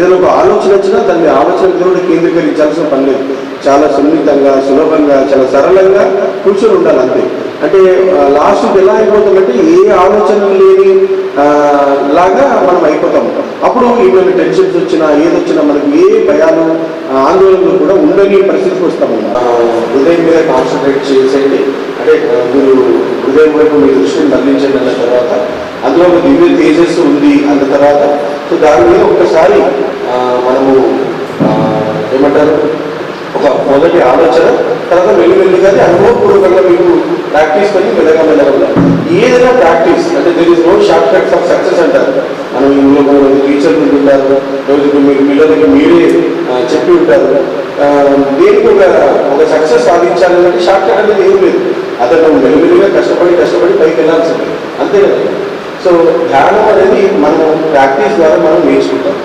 ఏదైనా ఒక ఆలోచన వచ్చినా దాన్ని ఆలోచన దేవుడు కూడా కేంద్రీకరించాల్సిన పని లేదు. చాలా సున్నితంగా సులభంగా చాలా సరళంగా కూర్చొని ఉండాలి అంతే. అంటే లాస్ట్ ఎలా అయిపోతామంటే ఏ ఆలోచన లేని లాగా మనం అయిపోతాం. అప్పుడు ఏమైనా టెన్షన్స్ వచ్చినా ఏదొచ్చినా మనకి ఏ భయాలు ఆందోళనలు కూడా ఉండని పరిస్థితికి వస్తాము హృదయం మీద కాన్సన్ట్రేట్ చేసేయండి. అంటే మీరు హృదయం వైపు మీ దృష్టిని మళ్ళించండి అన్న తర్వాత అందులో ఒక దివ్య తేజస్సు ఉంది అంత తర్వాత. సో దాని మీద ఒక్కసారి మనము ఏమంటారు ఒక మొదటి ఆలోచన తర్వాత మెల్లిమెల్లిగా అది అనుభవపూర్వకంగా మీకు ప్రాక్టీస్ కొని మెల్లగా మెల్లగా ఏదైనా ప్రాక్టీస్ అంటే there is no short cuts of success అంటారు. మనం ఇందులో కొంతమంది టీచర్లు ఉంటారు రోజుకు మీరు పిల్లలకి మీరే చెప్పి ఉంటారు. దేనికి ఒక ఒక సక్సెస్ సాధించాలంటే షార్ట్ కట్ అనేది ఏం లేదు. అతను మెల్లిమెల్లిగా కష్టపడి కష్టపడి పైకి వెళ్ళాల్సింది. అంతే కదా? సో ధ్యానం అనేది మనం ప్రాక్టీస్ ద్వారా మనం నేర్చుకుంటాం.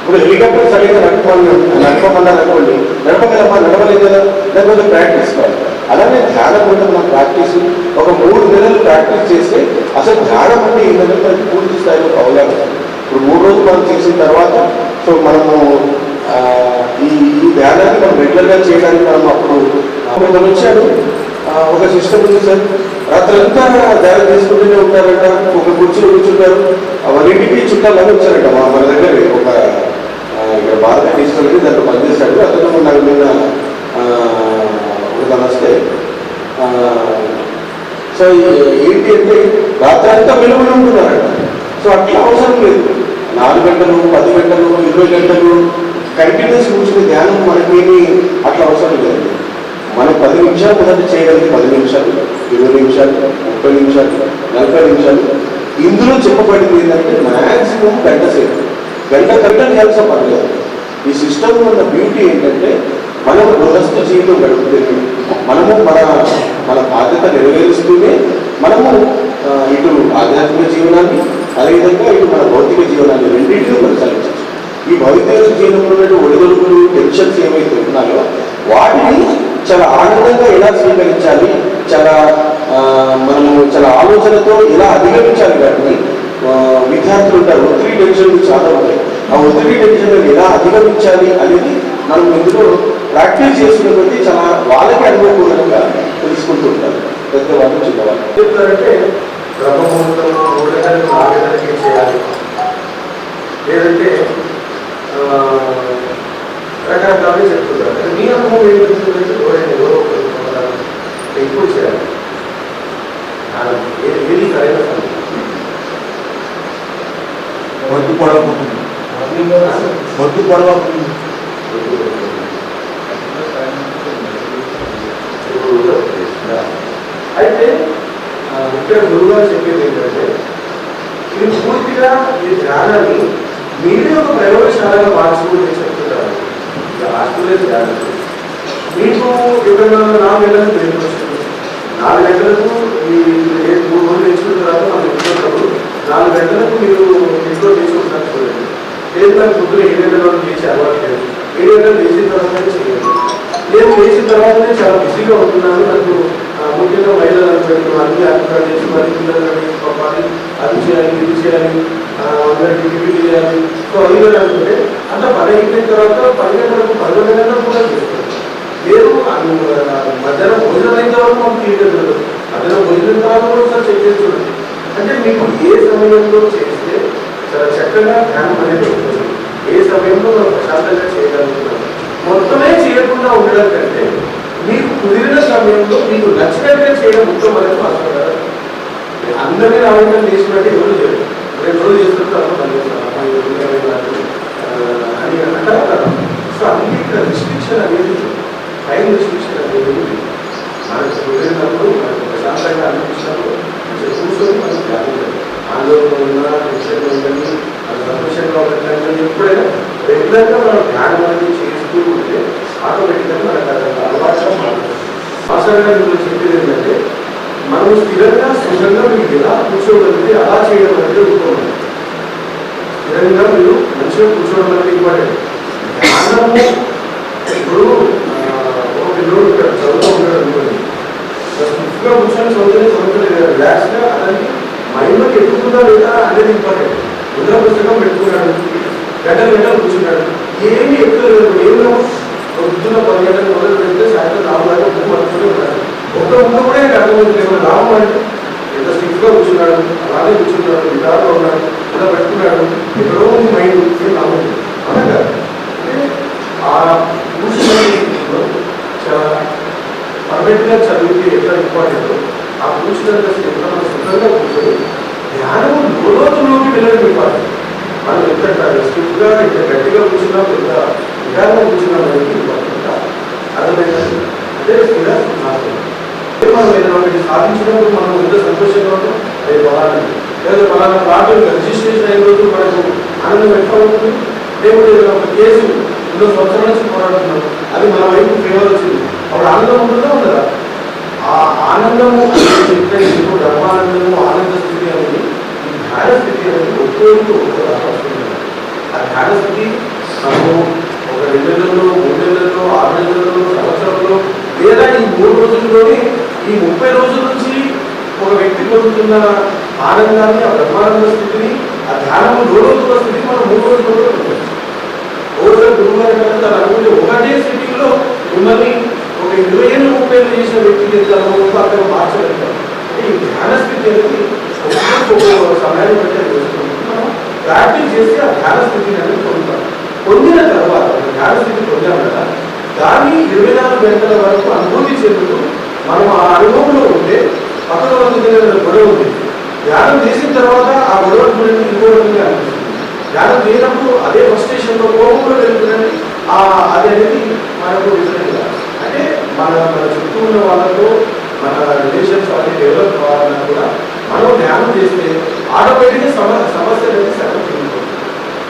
ఇప్పుడు హెలికాప్టర్ సరిగ్గా నడపమని నడపకుండా అనుకోండి నడపగలమా నడవలేదు కదా లేకపోతే ప్రాక్టీస్ కాదు. అలానే ధ్యానం కూడా మన ప్రాక్టీస్ ఒక మూడు నెలలు ప్రాక్టీస్ చేస్తే అసలు ధ్యానం అంటే ఏంటంటే మనకి పూర్తి స్థాయిలో అవగాహన. ఇప్పుడు మూడు రోజులు మనం చేసిన తర్వాత సో మనము ఈ ఈ ధ్యానాన్ని మనం రెగ్యులర్గా చేయడానికి మనం అప్పుడు కొందరు వచ్చాడు ఒక సిస్టమ్ ఉంది సార్ రాత్రంతా ధ్యానం తీసుకుంటూనే ఉంటారట. ఒక కుర్చీలో కూర్చుంటారు. అవన్నింటికి చుట్టాలని వచ్చారట. మా మన దగ్గర ఒక ఇక్కడ భారత తీసుకెళ్ళి దాంట్లో పనిచేశాడు. అతను నాకు నిన్న ఆ, వస్తే సో ఏంటి అంటే రాత్రంతా వెలుగులు ఉంటున్నారట. సో అట్లా అవసరం లేదు. నాలుగు గంటలు పది గంటలు ఇరవై గంటలు కంటిన్యూస్ కూర్చుని ధ్యానం మనకేమి అట్లా అవసరం లేదు. మనం పది నిమిషాలు మొదటి చేయగలిగే పది నిమిషాలు ఇరవై నిమిషాలు ముప్పై నిమిషాలు నలభై నిమిషాలు. ఇందులో చెప్పబడింది ఏంటంటే మ్యాక్సిమం గంట సేపు. గంట గంట చేయాల్సిన పర్లేదు. ఈ సిస్టమ్ ఉన్న బ్యూటీ ఏంటంటే మనం గృహస్థ జీవితం గడుపుతుంది మనము మన మన బాధ్యత నెరవేరుస్తూనే మనము ఇటు ఆధ్యాత్మిక జీవనాన్ని అదేవిధంగా ఇటు మన భౌతిక జీవనాన్ని రెండింటినీ కొనసాగించవచ్చు. ఈ భౌతిక జీవనంలో ఉన్న ఒడిదొడుకులు టెన్షన్స్ ఏవైతే ఉన్నాయో వాటిని చాలా ఆనందంగా ఎలా స్వీకరించాలి? చాలా మనము చాలా ఆలోచనతో ఎలా అధిగమించాలి వాటిని? విద్యార్థులు ఉంటారు ఒత్తిడి టెన్షన్లు చాలా ఉంటాయి. ఆ ఒత్తిడి టెన్షన్ ఎలా అధిగమించాలి అనేది మనం ఇందులో ప్రాక్టీస్ చేసుకునే కొద్దీ చాలా వాళ్ళకి అనుభవపూర్వకంగా తెలుసుకుంటూ ఉంటారు. పెద్దవాళ్ళు చిన్నవాళ్ళు చెప్తారంటే బ్రహ్మముహూర్తం మూడు చేయాలి. లేదంటే రకరకాలుగా చెప్తుంటారు మీ అనుభవం ఏం ఎవరైనా ఎవరో ఒకరు ఉన్నారు, ఎక్కువ చేయాలి. ఏది సరైన మొద్దు పొడవుతుంది మొద్దు పొడవుతుంది అయితే ఇక్కడ గురువుగారు చెప్పేది ఏంటంటే ఇది పూర్తిగా ఈ ధ్యానాన్ని మీరే ఒక ప్రయోగశాలగా మార్చుకుంటే చెప్తున్నారు ఇది హాస్టలే ధ్యానం మీకు నాలుగు గంటలకు బ్రేక్ వస్తుంది నాలుగు గంటలకు ఈ మూడు రోజులు నేర్చుకున్న తర్వాత మనం ఎక్కుతున్నప్పుడు నాలుగు గంటలకు మీరు ఇంట్లో తీసుకుంటారు చూడండి. లేదు నాకు పొద్దున ఏడు గంటల వరకు లేచి అలవాటు లేదు ఏడు గంటలు లేచిన తర్వాతనే చేయాలి నేను లేచిన తర్వాతనే చాలా బిజీగా ఉంటున్నాను. నాకు ముఖ్యంగా మహిళలు అనుకుంటున్నాను అన్ని అభిప్రాయం చేసి మరి పిల్లలని పంపాలి అది చేయాలి ఇది చేయాలి అందరికి టిఫిన్ చేయాలి. సో అవి కూడా అనుకుంటే అంత పని అయిపోయిన తర్వాత పది గంటలకు పదకొండు గంటలకు కూడా చేస్తాను లేదు అన్ని, మధ్యాహ్నం భోజనం అయిన తర్వాత మాకు క్లియర్ మధ్యాహ్నం భోజనం తర్వాత కూడా ఒకసారి చెక్ చేసి చూడండి అంటే మీకు ఏ సమయంలో చేస్తే చాలా చక్కగా ధ్యానం అనేది ఉంటుంది. ఏ సమయంలో మనం ప్రశాంతంగా చేయగలుగుతున్నాం మొత్తమే చేయకుండా ఉండడం కంటే మీకు కుదిరిన సమయంలో మీకు నచ్చినట్టుగా చేయడం ఉత్తమం అనేది మాత్రం అందరినీ రావడం చేసినట్టు ఎవరు చేయరు రెండు రోజులు చేస్తున్నట్టు ఎవరు ఇరవై అని అంటారు కదా. సో అన్ని ఇక్కడ రిస్ట్రిక్షన్ అనేది టైం చూసిన దేవుడు మనకు కుదిరినప్పుడు మనకు ప్రశాంతంగా అనిపించినప్పుడు కూర్చొని మనం ధ్యానం ఆందోళన ఉన్నా టెన్షన్ ఉందని మన సంతోషంగా ఉండటం ఎప్పుడైనా రెగ్యులర్గా మనం ధ్యానం అనేది చేస్తూ ఉంటే ఆటోమేటిక్గా మనకు అది అలవాటుగా మారుతుంది. ఆసరగా చెప్పేది ఏంటంటే మనం స్థిరంగా సుఖంగా మీకు ఎలా కూర్చోగలిగితే అలా చేయడం అనేది ఉత్తమం స్థిరంగా మీరు మంచిగా కూర్చోవడం అనేది ఇంపార్టెంట్. ధ్యానము ఇప్పుడు ఆ, ఒక పిల్లడు ఇక్కడ చదువుతూ ఉంటాడు అనుకోండి స్టిఫ్గా కూర్చొని చదువుతుంది చదువుతుంది రిలాక్స్గా మైండ్లోకి ఎక్కుతుందా లేదా అనేది ఇంపార్టెంట్. ముందర పుస్తకం పెట్టుకున్నాడు గంటలు గంటలు కూర్చున్నాడు. ఏమి ఎక్కువ ఏమో పొద్దున పది గంటలకు మొదలు పెడితే సాయంత్రం నాలుగు దాకా బుక్ పట్టుకుని ఉన్నాడు ఒక్క ముందు కూడా నాకు అర్థమవుతుంది ఏమో లాభం అంటే ఎంత స్టిఫ్గా కూర్చున్నాడు అలాగే కూర్చున్నాడు నిదానంగా ఉన్నాడు ఇలా పెట్టుకున్నాడు. ఎక్కడో ఉంది మైండ్ ఏం లాభం అనగా ఆ కూర్చున్న చాలా పర్ఫెక్ట్ చదివితే ఎంత ఇంపార్టెంట్ ఆ కూర్చున్న ఎట్లా మనం సుఖంగా కూర్చొని ధ్యానం లోతుల్లోకి వెళ్ళడం ఇవ్వాలి మనం ఎంత స్టిఫ్గా ఎంత గట్టిగా కూర్చున్నాం ఎంత నిదానంగా కూర్చున్నాం అనేది ఇంపార్టెంట్ అర్థమైంది? అదే స్థిర సింహాసనం. మనం ఏదైనా సాధించినప్పుడు మనం ఎంత సంతోషంగా ఉంటాం అదే ఫలానా లేదా ఫలానా పాటలు రిజిస్ట్రేషన్ అయిన రోజు మనకు ఆనందం ఎట్లా ఉంటుంది? లేకపోతే ఏదైనా ఒక కేసు ఎన్నో సంవత్సరాల నుంచి పోరాడుతున్నాం అది మన వైపు ఫేవర్ వచ్చింది. అప్పుడు ఆనందం ఉంటుందా? ఉండదా? ఆనందము చెప్పే ఇప్పుడు ఆనంద స్థితి అనేది ఈ ధ్యాన స్థితి అనేది ఒక్కోరికి ఒక్కో వస్తుంది ఆ ధ్యాన స్థితి మనము ఒక రెండు నెలల్లో మూడు నెలల్లో ఆరు నెలల్లో సంవత్సరంలో లేదా ఈ మూడు రోజుల్లోనే ఈ ముప్పై రోజుల నుంచి ఒక వ్యక్తి పొందుతున్న ఆనందాన్ని ఆ బ్రహ్మానంద స్థితిని ఆ ధ్యానము లోతున్న స్థితిని మనం మూడు రోజుల్లో పొందవచ్చు. ఓసారి గురువు గారు కదా ఒకటే స్థితిలో మిమ్మల్ని ఒక ఇరవై ఏళ్ళు ముప్పై ఏళ్ళు చేసిన వ్యక్తి ఎంత అక్కడ మార్చగలుగుతాం ఈ ధ్యానస్థితి అనేది సమయాన్ని పెట్టాలి ప్రాక్టీస్ చేసి ఆ ధ్యానస్థితిని అనేది పొందుతాం. పొందిన తర్వాత ధ్యానస్థితి ధ్యాన పొందాం కదా దాన్ని ఇరవై నాలుగు గంటల వరకు అనుభూతి చెందుతూ మనం ఆ అనుభవంలో ఉంటే పక్కన వాళ్ళకి గొడవ ఉంది. ధ్యానం చేసిన తర్వాత ఆ గొడవ గురించి ఇంకో రకంగా అనిపిస్తుంది. ధ్యానం చేయనప్పుడు అదే ఫ్రస్ట్రేషన్లో కోపంలో వెళ్తుందని ఆ అది అనేది మనకు డిఫరెంట్ మన మన చుట్టూ ఉన్న వాళ్ళతో మన రిలేషన్స్ అవన్నీ డెవలప్ కావాలన్నా కూడా మనం ధ్యానం చేస్తే ఆటోమేటిక్గా సమ సమస్య అనేది సగం తీరిపోతుంది.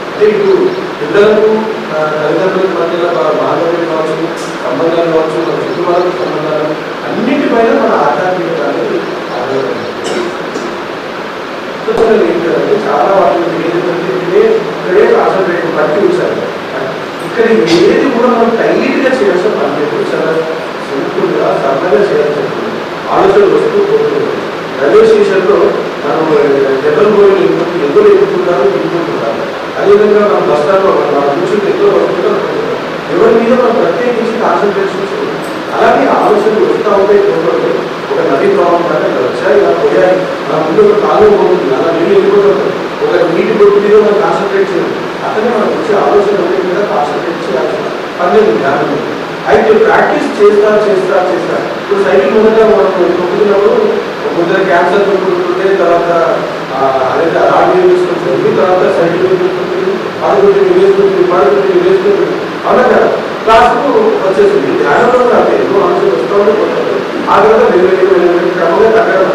అంటే ఇప్పుడు పిల్లలకు తల్లిదండ్రుల తల్లిదండ్రులకు మధ్యలో బాంధవ్యం కావచ్చు సంబంధాలు కావచ్చు మన చుట్టుపక్కల సంబంధాలు అన్నిటిపైన మన ఆధ్యాత్మికత అనేది ఆధారపడి ఏంటంటే చాలా వాటిని ఏంటంటే ఇక్కడే కాన్సన్ట్రేట్ పట్టి ఉంచాలి ఇక్కడ ఏది కూడా మనం టైట్గా చేయాల్సిన పని లేదు చాలా సింపుల్ గా చేయాల్సి ఆలోచనలు వస్తూ పోతుంది రైల్వే స్టేషన్లో మనం జనరల్ బోర్డు ఎక్కువ ఎదురు ఎక్కుతుంటారు దిగుతుంటారు అదేవిధంగా మనం బస్ స్టాండ్లో మనం ఎక్కువ వస్తుంటారు ఎవరి మీద మనం ప్రత్యేకించి కాన్సన్ట్రేషన్ చేయాలి అలాగే ఆలోచనలు వస్తూ ఉంటాయి పోతుంటాయి. ఒక నది ప్రాబ్లం లాగా వచ్చాయి ఇలా పోయాయి. నా ముందు ఒక కాలు పోతుంది అలా నీళ్ళు వెళ్ళిపోతుంది ఒక నీటి బొట్టు మీద మనం కాన్సన్ట్రేట్ చేయాలి. అతనే మనకు వచ్చే ఆలోచన మీద కాన్సన్ట్రేట్ చేయాల్సిన పర్లేదు ధ్యానం అయితే ప్రాక్టీస్ చేస్తా చేస్తా చేస్తా. ఇప్పుడు సైకిల్ మొదట మనం తొక్కుతున్నప్పుడు ముందర క్యాన్సర్ తొక్కుతుంటే తర్వాత అదైతే రాడ్ మీద తీసుకుంటుంది తర్వాత సైకిల్ తొక్కుతుంది పదకొండు వేసుకుంటుంది పదకొండు వేసుకుంటుంది. అవునా కదా? క్లాస్కు వచ్చేసింది. ధ్యానంలో కాదు. ఎన్నో ఆలోచనలు వస్తూ ఉంటే ఆ తర్వాత మెల్లిగా క్రమంగా తగ్గడం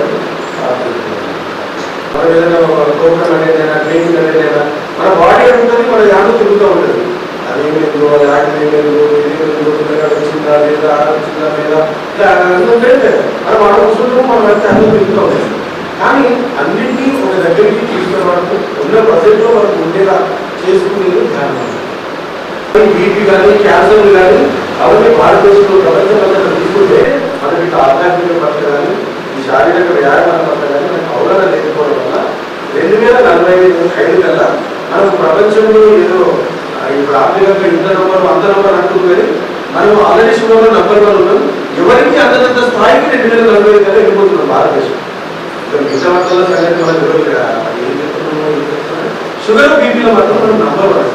మనం ఏదైనా టోకన్ అనేది అయినా ట్రైనింగ్ అనేది అయినా మన బాడీ ఉంటుంది మన యానం తిరుగుతూ ఉంటుంది. అదేం లేదు అది యాక్టివ్ పిల్లగాడు వచ్చిందా లేదా ఆడ వచ్చిందా లేదా ఇట్లా మనం ఆడ కూర్చుంటాము మనం వెళ్తే అన్ని తిరుగుతూ కానీ అన్నింటినీ ఒక దగ్గరికి తీసుకురావడానికి ఉన్న ప్రజల్లో మనకు ఉండేలా చేసుకునేది ధ్యానం బీపీ కానీ క్యాన్సర్ కానీ అవన్నీ భారతదేశంలో ప్రపంచమంతా తీసుకుంటే మనకి ఆధ్యాత్మిక పట్ల కానీ ఈ శారీరక వ్యాయామాల పట్ల కానీ మనకు అవగాహన లేకపోవడం వల్ల రెండు వేల నలభై ఐదు ఐదు కల్లా మనం ప్రపంచంలో ఏదో ఇప్పుడు ఆర్థికంగా ఇంత నంబర్ అంత నంబర్ అంటున్నారు. మనం ఆల్రెడీ షుగర్లో నంబర్ వన్ ఉన్నాం. ఎవరికి అంతకంత స్థాయికి రెండు వేల నలభై ఐదు కానీ వెళ్ళిపోతున్నాం భారతదేశం. ఇక్కడ సంగతి మనం షుగర్ బీపీలో మాత్రం మనం నంబర్ వన్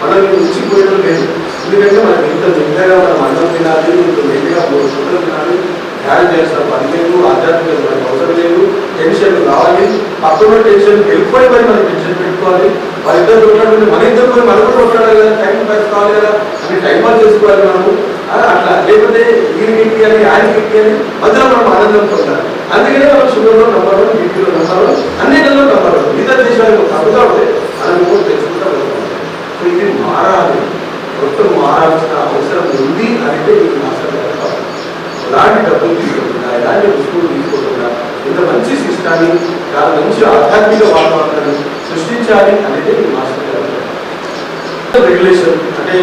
మనం ఉంచిపోయడం లేదు. ఎందుకంటే మనకి ఇంత నిండగా మనం అన్నం తినాలి ఇంత నిండుగా షుగర్ తినాలి. ధ్యానం చేసిన పని లేదు ఆధ్యాత్మిక అవసరం లేదు. టెన్షన్ రావాలి. పక్కన టెన్షన్ వెళ్ళిపోయి మరి మనం టెన్షన్ పెట్టుకోవాలి. వాళ్ళిద్దరు కొట్లాడుకుంటే మన ఇద్దరు కూడా మనం కూడా కొట్లాడాలి కదా. టైం పాస్ కావాలి కదా. అని టైం పాస్ చేసుకోవాలి మనము. అట్లా. లేకపోతే వీరికి అని ఆయనకి అని మధ్యలో మనం ఆనందం పొందాలి. అందుకనే మనం షుగర్లో నంబర్ వన్ బీపీలో నంబర్ వన్ అన్నిటిలో నంబర్ వన్ మిగతా దేశాలకు తప్పుగా ఉంటే మనం కూడా తెచ్చుకుంటా వెళ్తాం ఇది మారాలి. మొత్తం మారాల్సిన అవసరం ఉంది అంటే ఈ మాస్టర్ ఎలాంటి డబ్బులు తీసుకుంటున్నా ఎలాంటి వస్తువులు తీసుకుంటున్నా ఇంత మంచి శిష్టాన్ని చాలా మంచి ఆధ్యాత్మిక వాతావరణాన్ని సృష్టించాలి అనేది మాస్టర్ గారు రెగ్యులేషన్ అంటే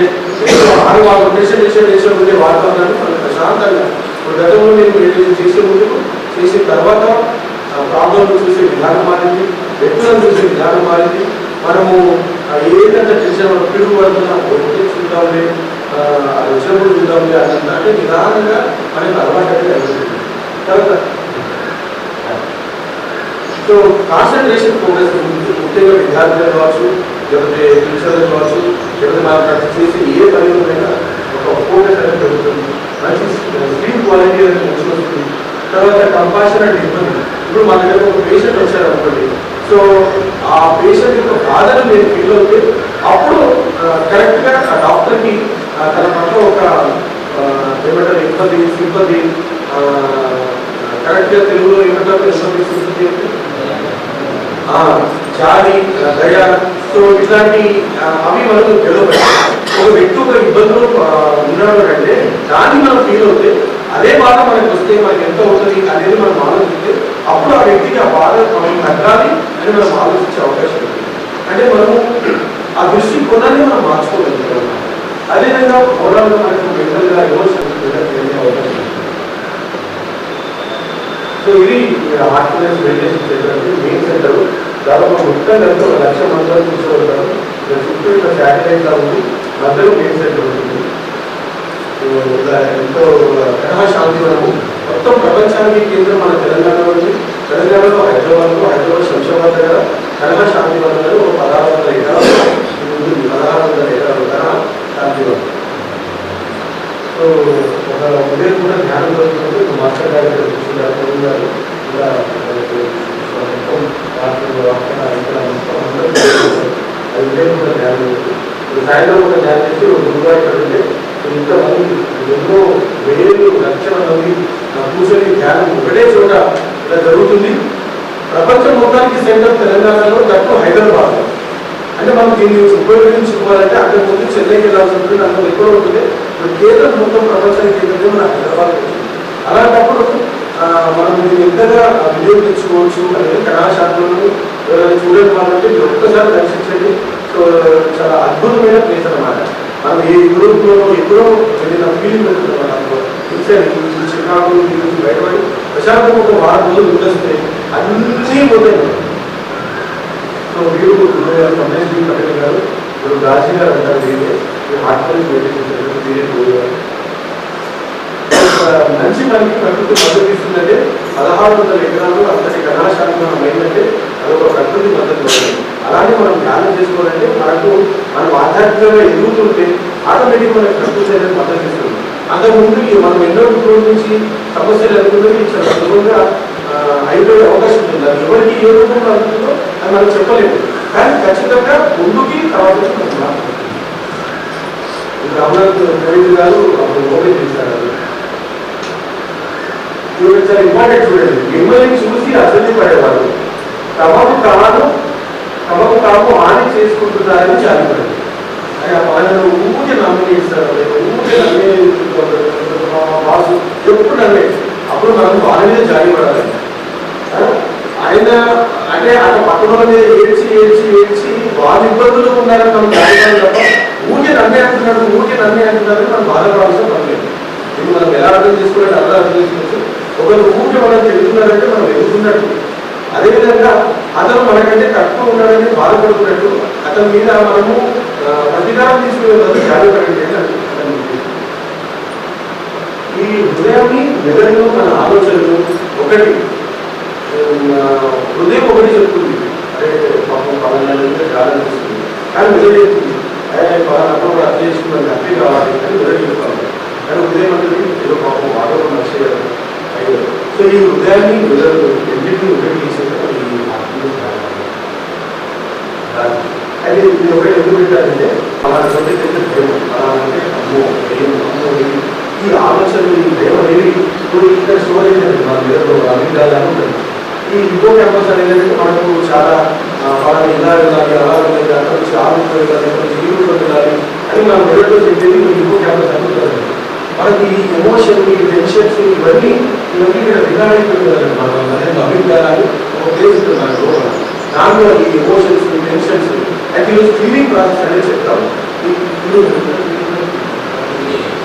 ఏదో ఆరు వాళ్ళు దేశం దేశం దేశం ఉండే వాతావరణాన్ని మనం ప్రశాంతంగా గతంలో నేను రెగ్యులేషన్ చేసే ముందు చేసిన తర్వాత ప్రాబ్లం చూసే విధానం మారింది వ్యక్తులను చూసే విధానం మారింది. మనము ఆ, టెన్షన్ మనం పిడుగు పడుతున్నా ఒకటి అది వచ్చినప్పుడు చూద్దాంలే అంటే నిదానంగా మనకి అలవాటు అనేది అవుతుంది తర్వాత సో కాన్సన్ట్రేషన్ ఫోకస్ ముఖ్యంగా విద్యార్థులు కావచ్చు లేకపోతే టీచర్లు కావచ్చు లేకపోతే మనం ప్రాక్టీస్ చేసి ఏ పని ఒక ఫోకస్ అనేది పెరుగుతుంది మంచి స్లీప్ క్వాలిటీ అనేది మంచి వస్తుంది తర్వాత కంపాషన్ అండ్ ఇబ్బంది ఇప్పుడు మన దగ్గర ఒక పేషెంట్ వచ్చారు అనుకోండి సో ఆ పేషెంట్ యొక్క బాధను నేను ఫీల్ అవుతే అప్పుడు కరెక్ట్గా ఆ డాక్టర్కి తన పట్ల ఒక ఏమంటారు ఇబ్బంది సింపతి కరెక్ట్గా తెలుగులో ఏమంటారు ఇబ్బంది సింపతి జాలి దయ. సో ఇట్లాంటి అవి మనకు తెలియదు ఒక వ్యక్తి ఒక ఇబ్బందులు ఉన్నాడు అంటే దాన్ని మనం ఫీల్ అవుతే అదే బాధ మనకు వస్తే మనకి ఎంత అవుతుంది అనేది మనం ఆలోచిస్తే అప్పుడు ఆ వ్యక్తికి ఆ బాధ మనం తగ్గాలి అని మనం ఆలోచించే అవకాశం ఉంది అంటే మనము ఆ దృష్టి కొనాన్ని మనం మార్చుకోగలుగుతాం అదేవిధంగా ఓవరాల్ మనకు మెంటల్గా ఎమోషన్ సో ఇది హార్ట్నెస్ మెడిటేషన్ చేయడానికి మెయిన్ సెంటర్ దాదాపు మొత్తం కలిసి ఒక లక్ష మందిలో కూర్చోబడతారు చుట్టూ ఇట్లా శాటిలైట్ లా ఉంది. మధ్యలో మెయిన్ సెంటర్ ఉంటుంది. ఎంతో కనహ శాంతివనము మొత్తం ప్రపంచానికి కేంద్రం మన తెలంగాణలో ఉంది. తెలంగాణలో హైదరాబాద్లో హైదరాబాద్ శంషాబాద్ దగ్గర కనహ శాంతివనం అని ఒక పదహారు వందల ఎకరాలు. ఇది సో ఒక ఉదయం కూడా ధ్యానం జరుగుతుంది మాస్టర్ గారు గారు ఇలా మొత్తం రాష్ట్రంలో ఇక్కడ మొత్తం అందరూ అది ఉదయం కూడా ధ్యానం సాయంత్రం కూడా ధ్యానం చేసి ఒక గురువు ఇక్కడ ఉంటే ఇంతమంది ఎన్నో వేలు లక్షల మంది కూర్చొని ధ్యానం ఒకటే చోట ఇలా జరుగుతుంది ప్రపంచం మొత్తానికి సెంటర్ తెలంగాణలో తక్కువ హైదరాబాద్. అంటే మనం దీన్ని ఉపయోగించుకోవాలంటే అక్కడ ముందు చెన్నైకి వెళ్ళాల్సి ఉంటుంది అక్కడ ఎక్కడో ఉంటుంది ఇప్పుడు కేంద్రం మొత్తం ప్రపంచానికి ఏంటంటే మన హైదరాబాద్ అలాంటప్పుడు మనం దీన్ని ఎంతగా వినియోగించుకోవచ్చు అనేది కళాశాలను ఎవరైనా చూడని వాళ్ళంటే మీరు ఒక్కసారి దర్శించండి. సో చాలా అద్భుతమైన ప్లేస్ అనమాట మనం ఏ యూరోప్లో ఎప్పుడో వెళ్ళిన ఫీలింగ్ ఉంటుంది మనకు చూసాను చికాకు బయటపడి ప్రశాంతం ఒక వారం రోజులు ఉండొస్తే అన్నీ పోతాయి. సో వీరు రమేష్ జీ పటేల్ గారు ఇప్పుడు గాజీ గారు అంటారు వీరే మీరు హాస్పిటల్ మెడిసిన్ వీరే మంచి మనకి ప్రకృతి మద్దతు ఇస్తుందంటే పదహారు వందల ఎకరాలు అంతటి కళాశాల మనం అయిందంటే అదొక ప్రకృతి మద్దతు అలానే మనం ధ్యానం చేసుకోవాలంటే మనకు మనం ఆధ్యాత్మికంగా ఎదుగుతుంటే ఆటోమేటిక్ మనకి ప్రకృతి అనేది మద్దతు ఇస్తుంది. అంతకుముందు మనం ఎన్నో రోజుల నుంచి సమస్యలు అనుకున్నది చాలా సులభంగా అయిపోయే అవకాశం ఉంది. ఎవరికి ఏ రూపంలో అందుతుందో అది మనం చెప్పలేము. కానీ ఖచ్చితంగా ముందుకి తర్వాత రామనాథ్ మాట్లాడుతున్నాం. గారు అప్పుడు ఓపెన్ చేశారు. చూడండి చాలా ఇంపార్టెంట్ చూడండి. మిమ్మల్ని చూసి అసలు తమకు తాను తమకు తాము హాని చేసుకుంటున్నారని చాలిపడింది అని ఆ వాళ్ళను ఊరికే నమ్మేస్తారు ఊరికే నమ్మే వాసు ఎప్పుడు నమ్మే? అప్పుడు మనం వాళ్ళ మీద జాలి పడాలి ఆయన అంటే ఆయన పక్కన మీద ఏడ్చి ఏడ్చి ఏడ్చి వాళ్ళ ఇబ్బందులు ఉన్నారని మనం జాలి తప్ప ఊరికే నమ్మే అంటున్నాడు ఊరికే నమ్మే అంటున్నారు మనం బాధపడాల్సిన పని లేదు. ఇది మనం ఎలా అర్థం చేసుకోవాలి అలా అర్థం చేసుకోవచ్చు. ఒకరు ఊరికే మనం తెలుగుతున్నారంటే మనం ఎదుగుతున్నట్టు. అదేవిధంగా అతను మనకంటే తక్కువ ఉన్నాడని బాధపడుతున్నట్టు అతని మీద మనము ఆ, తీసుకునే బదులు జాగ్రత్త అని ఈ హృదయాన్ని మెదడును మన ఆలోచనలు ఒకటి హృదయం ఒకటి చెప్తుంది అరే పాపం పలానా మీద జాగ్రత్త తీసుకుంది కానీ మెదడు చెప్తుంది అరే పలానా అప్పుడు అర్థం చేసుకున్నాను హ్యాపీ కావాలి అని మెదడు చెప్తాను కానీ హృదయం అంటే ఏదో పాపం వాడో నచ్చేయాలి అయ్యో సో ఈ హృదయాన్ని మెదడు రెండింటిని ఒకటి చేసేది ఈ ఆత్మీయ ధ్యానం. అయితే ఇది ఒకటి ఎందుకు పెట్టారంటే అలాంటి చోట అయితే భయం అలా అంటే అమ్మో భయం అమ్మో భయం. ఈ ఆలోచనలు ఈ భయం అనేవి ఇప్పుడు ఇక్కడ స్టోర్ అయిందండి మన మీద అభిప్రాయాలు ఉంటుంది ఈ ఇంకో క్యాంపస్ అనేది మనకు చాలా వాళ్ళని ఇలా వెళ్ళాలి అలా వెళ్ళాలి అక్కడ నుంచి ఆఫీస్లో వెళ్ళాలి అక్కడ నుంచి ఈవెంట్లో వెళ్ళాలి అని మనం మెదడులో చెప్పేది ఈ ఇంకో క్యాంపస్ అనుకుంటారు మనకి ఈ ఎమోషన్ ఈ టెన్షన్స్ ఇవన్నీ ఇవన్నీ ఇక్కడ విధానం మన మన అభిప్రాయాలు ఒక ప్లేస్ ఉంటుంది మన లోపల దాంట్లో ఈ ఎమోషన్స్ ఈ టెన్షన్స్ అయితే ఈరోజు ఫీలింగ్ ప్రాసెస్ అనేది చెప్తాము ఈ- ఈరోజు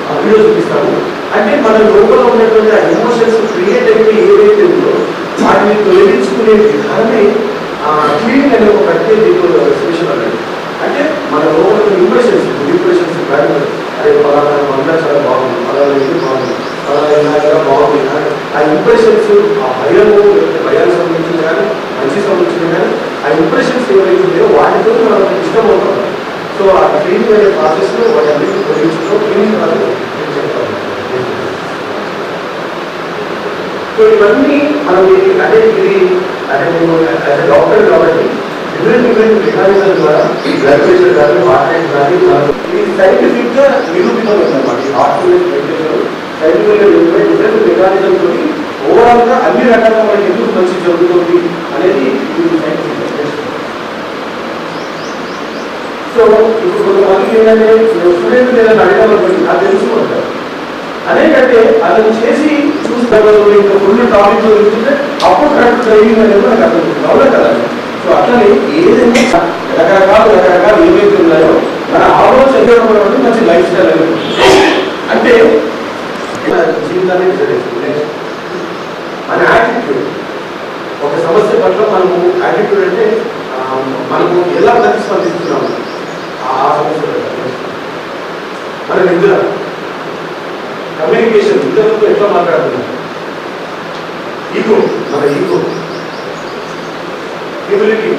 ఆ వీడియో చూపిస్తాము అంటే మన లోపల ఉన్నటువంటి ఆ ఎమోషన్స్ క్రియేట్ అయిపోయి ఏదైతే ఉందో వాటిని తొలగించుకునే విధానమే ఆ ఫీలింగ్ అనే ఒక ప్రత్యేక స్పెషల్ అనేది అంటే మన లోపల ఇంప్రెషన్స్ ఇంప్రెషన్స్ కానీ అరే పలానా వంట చాలా బాగుంది. అలా ఇది బాగుంది. పలానా ఇలా బాగుంది. కానీ ఆ ఇంప్రెషన్స్ ఆ భయము భయానికి సంబంధించిన కానీ మంచి సంబంధించిన కానీ ఆ ఇంప్రెషన్స్ ఏవైతే వాటితో మనం ఇష్టం అవుతాం. సో ఆ క్లీనింగ్ అనే ప్రాసెస్లో వాటన్నిటిని ఉపయోగించడం క్లీనింగ్ ప్రాసెస్ నేను చెప్తాను. సో ఇవన్నీ మనం అదే ఇది అదే నేను డాక్టర్ కాబట్టి మెకానిజం ద్వారా బ్లడ్ ప్రెషర్ కానీ హార్ట్ కానీ ఇది అనమాట ఈ heart rate meditation scientific different mechanism తోటి ఓవరాల్ అన్ని మనకి ఎందుకు మంచి జరుగుతుంది అనేది సో ఇప్పుడు ఏంటంటే స్టూడెంట్ అడగాలనుకోండి అదేంటంటే అతను చేసి చూస్తారు ఇంకా ఫుల్ టాపిక్ చూస్తుంటే అప్పుడు కరెక్ట్ ట్రైనింగ్ అనేది నాకు అర్థం అవునా కదా సో అట్లనే ఏదైనా రకరకాలు రకరకాలు ఏవైతే ఉన్నాయో మన ఆలోచన చేయడం మంచి లైఫ్ స్టైల్ అనేది అంటే మన జీవితాన్ని మన యాటిట్యూడ్ ఒక సమస్య పట్ల మనము యాటిట్యూడ్ అంటే మనము ఎలా ప్రతిస్పందిస్తున్నాము? ఆ సమస్య మన నిద్ర. కమ్యూనికేషన్ ఇతరులతో ఎట్లా మాట్లాడుతున్నాం? ఈగో మన ఈగో హ్యూమిలిటీ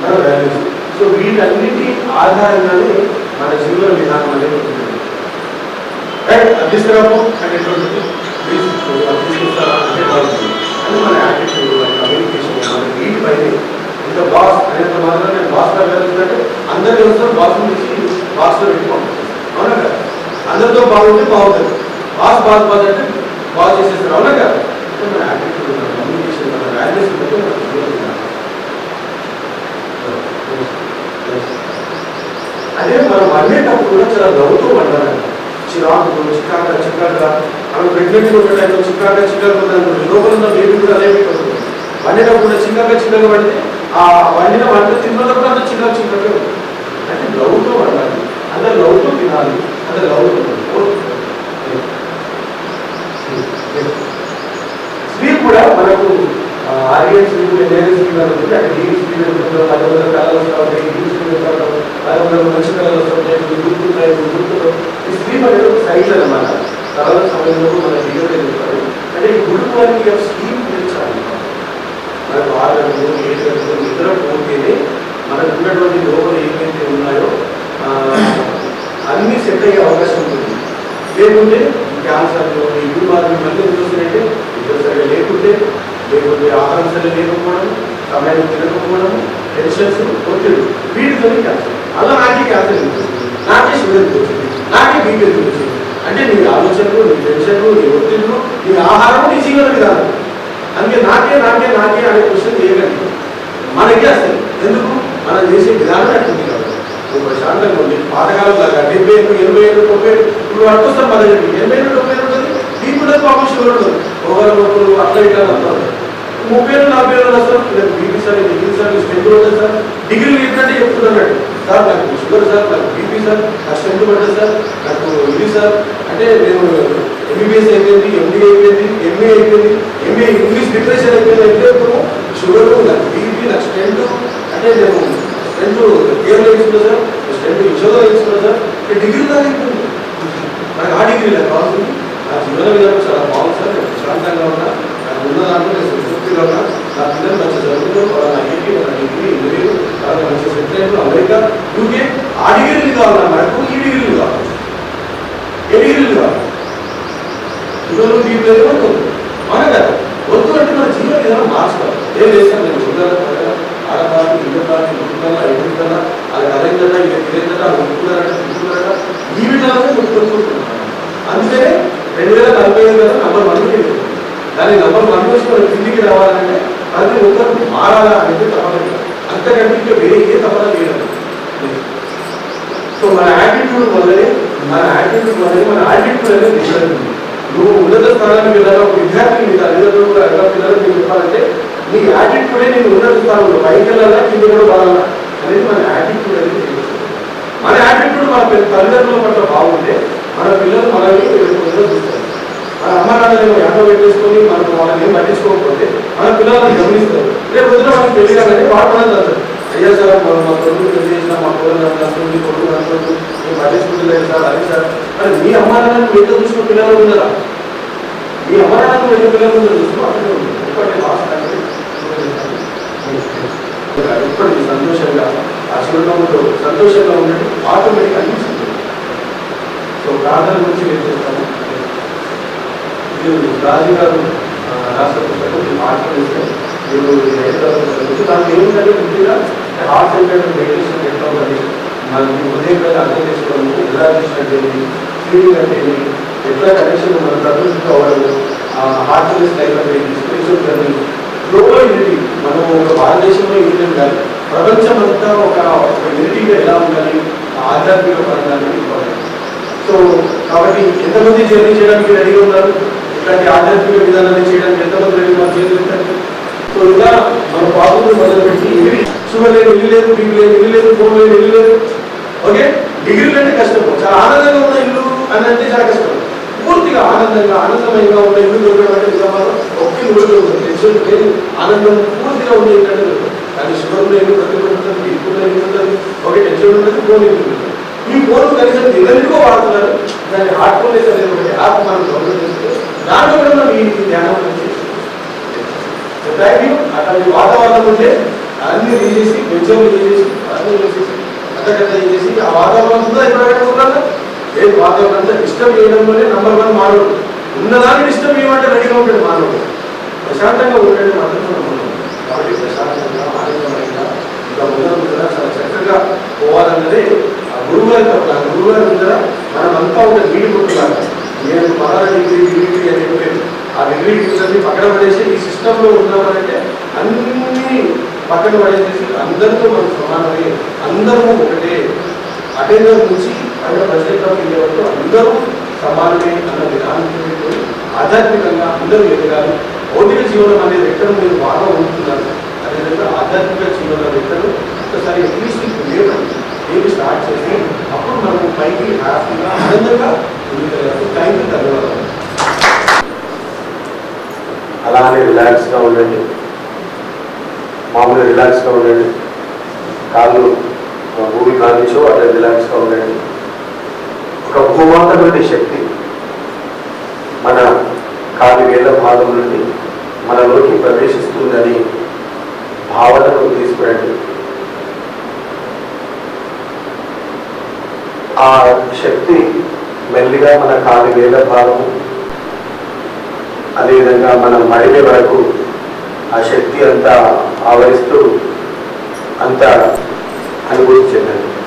మన వాల్యూస్ సో వీటన్నిటి ఆధారంగానే మన జీవన విధానం అనేది ఉంటుంది. రైట్ అది అనేటువంటిది తీసుకొస్తారా అంటే బాగుంటుంది అని మన యాటిట్యూడ్ మన కమ్యూనికేషన్ మన వీటిపైన. ఇంత బాస్ అనేంత మాత్రం నేను బాస్ అంటే అందరు వస్తారు బాస్ నుంచి బాస్లో పెట్టుకోండి అవునా కదా? అందరితో బాగుంటే బాగుంటుంది. బాస్ బాస్ బాస్ అంటే బాస్ చేసేస్తారు. అవునా కదా? మన యాటిట్యూడ్ అదే మనం వండేటప్పుడు కూడా చాలా నవ్వుతూ వండాలంట చిరాకు చికాక చికాక మనం ప్రెగ్నెంట్ ఉన్న టైంలో చికాక చికాక లోపల ఉన్న బేబీ కూడా అదే పెట్టుకుంటుంది. వండేటప్పుడు కూడా చికాక చికాక పడితే ఆ వండిన వంట తిన్నప్పుడు అంత చికాక చికాక ఉంటుంది. అంటే నవ్వుతూ వండాలి అందరు నవ్వుతూ తినాలి. అందరు నవ్వుతూ స్వీట్ కూడా మనకు ఆర్యన్ మంచి కళలు గుర్తుంటాయి గుర్తుంటాయి ఈ స్లీప్ అనేది ఒక సైజ్ అనమాట తర్వాత సమయంలో మన డిగ్రీ అంటే ఈ గుడ్ క్వాలిటీ ఆఫ్ స్లీప్ పెంచాలి మనకు ఆరు గంటలు ఏడు గంటలు నిద్ర పోతేనే మనకు ఉన్నటువంటి లోపల ఉన్నాయో అన్నీ సెట్ అయ్యే అవకాశం ఉంటుంది. లేకుంటే క్యాన్సర్ ఇల్లు బాధలు మళ్ళీ చూసినట్టే ఇద్దరు సరిగా లేకుంటే లేకపోతే ఆహారం సరిగా లేకపోవడం సమయం తినకపోవడం టెన్షన్స్ ఒత్తిడి వీటితో క్యాన్సర్ అలా నాకే క్యాన్సర్ ఉంటుంది నాకే షుగర్ వచ్చింది నాకే బీపీ వచ్చింది అంటే నీ ఆలోచనలు నీ టెన్షన్లు నీ ఒత్తిళ్ళు నీ ఆహారం నీ జీవన విధానం అందుకే నాకే నాకే నాకే అనే క్వశ్చన్ చేయకండి. మనకే అసలు ఎందుకు? మనం చేసే విధానం అట్టుంది కాబట్టి. నువ్వు ప్రశాంతంగా ఉంది. పాతకాలం లాగా డెబ్బై ఏళ్ళు ఎనభై ఏళ్ళు తొంభై ఏళ్ళు ఇప్పుడు అడుగుతాం మన ఎనభై ఏళ్ళు తొంభై ఏళ్ళు ఉంటుంది. నీకు కూడా పాపం షుగర్ ఉంటుంది. ఒకరు ఒకరు అట్లా ఇట్లా అంటారు ముప్పై నలభై ఏళ్ళు వస్తారు లేదు BP sir degree sir strength ఉంటుంది సార్ డిగ్రీ ఏంటంటే చెప్తున్నాడు. సార్ నాకు షుగర్ సార్ నాకు బీపీ సార్ నాకు స్ట్రెంత్ పడ్డది సార్ నాకు ఇది సార్. అంటే నేను ఎంబీబీఎస్ అయిపోయింది ఎంబీ అయిపోయింది ఎంఏ అయిపోయింది ఎంఏ ఇంగ్లీష్ లిటరేచర్ అయిపోయింది అంటే ఇప్పుడు షుగర్ నాకు బీపీ నాకు స్ట్రెంత్ అంటే నేను స్ట్రెంత్ కేర్లో వేసుకున్నా సార్ స్ట్రెంత్ ఇచ్చోలో వేసుకున్నా సార్. అంటే డిగ్రీ దాకా అయిపోయింది. నాకు ఆ డిగ్రీ లేదు కావాల్సింది. నా జీవన విధానం చాలా బాగుంది సార్ నేను ప్రశాంతంగా ఉన్నా. నాకు ఉన్న దాంట్లో చదువుకున్నా నా పిల్లలు మంచి చదువుతో వాళ్ళ ఐఐటి వాళ్ళ డిగ్రీ ఇంజనీర్ వాళ్ళ మంచి సెటిల్ అయిన అమెరికా యూకే అడిగేది డిగ్రీలు కావాలి మనకు ఈ డిగ్రీలు కావాలి ఏ డిగ్రీలు కావాలి పిల్లలు మీ పేరు వద్దు మన కదా వద్దు అంటే మన జీవన విధానం మార్చుకోవాలి ఏం చేస్తాను నేను చూడాలి ఆడతాను ఇల్లుతాను ఇల్లుతాను ఎదుగుతాను అది అదేంటన్నా ఇది ఇదేంటన్నా అది ఒప్పుకున్నారట తిప్పుకున్నారట ఈ విధానమే గుర్తుకుంటున్నాను అందుకనే రెండు వేల నలభై ఐదు వేల నంబర్ వన్ దాని నంబర్ వన్ వచ్చి మనం కిందికి రావాలంటే ప్రతి ఒక్కరు మారాలా అనేది తప్పదు అంతకంటే ఇంకా వేరే ఏ తప్పన లేదు సో మన యాటిట్యూడ్ వల్లనే మన యాటిట్యూడ్ వల్లనే మన యాటిట్యూడ్ అనేది డిఫరెంట్ ఉంది. నువ్వు ఉన్నత స్థానానికి వెళ్ళాలి ఒక విద్యార్థి నీ తల్లిదండ్రులు కూడా ఎలా పిల్లలు నీకు చెప్పాలంటే నీ యాటిట్యూడే నేను ఉన్నత స్థానంలో పైకి వెళ్ళాలా కింద కూడా బాగాలా అనేది మన యాటిట్యూడ్ అనేది తెలుస్తుంది. మన యాటిట్యూడ్ మన తల్లిదండ్రుల పట్ల బాగుంటే మన పిల్లలు మనల్ని చూస్తారు. మన అమ్మ నాన్నలను ఎండ పెట్టేసుకొని మనం వాళ్ళని పట్టించుకోకపోతే మన పిల్లలను గమనిస్తారు. రేపు వదిన మనం పెళ్ళి కాగానే వాడు మనల్ని అంటారు అయ్యా సార్ మనం మా కొడుకు పెళ్ళి చేసిన మా కొడుకు మీ కొడుకు నన్ను మేము పట్టించుకుంటలేదు సార్ అది సార్. మరి మీ అమ్మ నాన్న మీతో చూసుకున్న పిల్లలు ఉన్నారా మీ అమ్మ నాన్న మీ పిల్లలు ఉందో చూసుకో అక్కడే ఉంది. ఇప్పటి లాస్ట్ ఇప్పటికి సంతోషంగా ఆ చిరునవ్వుతో సంతోషంగా ఉండండి. ఆటోమేటిక్ అన్ని సో ప్రార్థన గురించి ఏం చేస్తాము? ఇది రాజు గారు ఆ, రాష్ట్ర పుస్తకం ఈ మీరు ఇది హైదరాబాద్ దానికి ఏమిటంటే ముందుగా హార్ట్ సెంటర్ మెడిటేషన్ ఎట్లా ఉండాలి మనకి ఉదయం పైన అర్థం చేసుకోవడం ఎలా చేసినట్టు ఫీలింగ్ అంటే ఏంటి? ఎట్లా కనెక్షన్ మనం ప్రకృతితో అవ్వడం హార్ట్ లైఫ్ అంటే స్పిరిచువల్ జర్నీ గ్లోబల్ యూనిటీ మనం ఒక భారతదేశంలో యూనియన్ కాదు ప్రపంచమంతా ఒక ఒక యూనిటీగా ఎలా ఉండాలి? ఆధ్యాత్మిక పరంగా సో కాబట్టి ఎంతమంది జర్నీ చేయడానికి రెడీగా ఉన్నారు? ఇట్లాంటి ఆధ్యాత్మిక విధానాన్ని చేయడానికి ఎంతమంది రెడీ ఉన్నారు? చేతులు సో ఇలా మన పాపలు మొదలుపెట్టి షుగర్ లేదు ఇల్లు లేదు బిగ్ లేదు ఇల్లు లేదు ఫోన్ లేదు ఇల్లు లేదు. ఓకే? డిగ్రీలు అంటే కష్టం. చాలా ఆనందంగా ఉన్న ఇల్లు అని అంటే చాలా కష్టం. పూర్తిగా ఆనందంగా ఆనందమయంగా ఉన్న ఇల్లు దొరకడం అంటే నిజామాలో ఒకే ఇల్లు దొరుకుతుంది ఆనందం పూర్తిగా ఉంది ఏంటంటే దొరకదు. కానీ షుగర్ లేదు ప్రతి ఉంటుంది ఉంటుంది ఓకే టెన్షన్ ఉంటుంది ఫోన్ ఉంటుంది. ఈ ఫోన్ కనీసం ఎవరికో వాడుతున్నారు. దాన్ని హార్ట్ అనేది ఒకటి యాప్ మనం డౌన్లోడ్ చేస్తే దాంట్లో కూడా మీ ధ్యానం అనేది అక్కడ అట్లాంటి వాతావరణం ఉంటే అన్ని తీసేసి పెంచం తీసేసి అన్ని తీసేసి అంతకంతా చేసి ఆ వాతావరణం ఉందా ఎప్పుడైనా లేదు వాతావరణం ఇష్టం డిస్టర్బ్ చేయడంలోనే నంబర్ వన్ మానవుడు. ఉన్నదాన్ని డిస్టర్బ్ చేయమంటే రెడీగా ఉంటాడు మానవుడు. ప్రశాంతంగా ఉండడం మాత్రం కాబట్టి ప్రశాంతంగా ఇంకా ముందర చాలా చక్కగా పోవాలన్నది ఆ గురువు గారి తప్ప ఆ గురువు గారి ముందర మనం ఒక నీళ్ళు నేను పలానా డిగ్రీ డిగ్రీ అని చెప్పలేదు ఆ డిగ్రీ డిగ్రీ పక్కన పడేసి ఈ సిస్టంలో ఉన్నామంటే అన్ని పక్కన పడేసేసి అందరితో మనం సమానమే అందరూ ఒకటే. అటెండర్ నుంచి పైన ప్రెసిడెంట్ వరకు అందరూ సమానమే అన్న విధానంతో ఆధ్యాత్మికంగా అందరూ ఎదగాలి. భౌతిక జీవనం అనేది ఎక్కడ మీరు బాగా ఉంటున్నారు? ఏదైనా ఆధ్యాత్మిక జీవనం ఎక్కడ ఒకసారి అట్లీస్ట్ లేదండి ఏమి స్టార్ట్ చేసి అప్పుడు మనం పైకి హ్యాపీగా ఆనందంగా ముందుకెళ్ళాలి థ్యాంక్ యూ అలానే రిలాక్స్గా ఉండండి. మామూలుగా రిలాక్స్గా ఉండండి. కాళ్ళు భూమి కానించో అట్లా రిలాక్స్గా ఉండండి. ఒక భూమాతమైన శక్తి మన కాలి వేల భాగం నుండి మనలోకి ప్రవేశిస్తుందని భావనను తీసుకురండి. ఆ శక్తి మెల్లిగా మన కాలి వేల భాగము అదేవిధంగా మన మడిమే వరకు ఆ శక్తి అంతా ఆవరిస్తూ అంతా అనుభూతి చెందండి.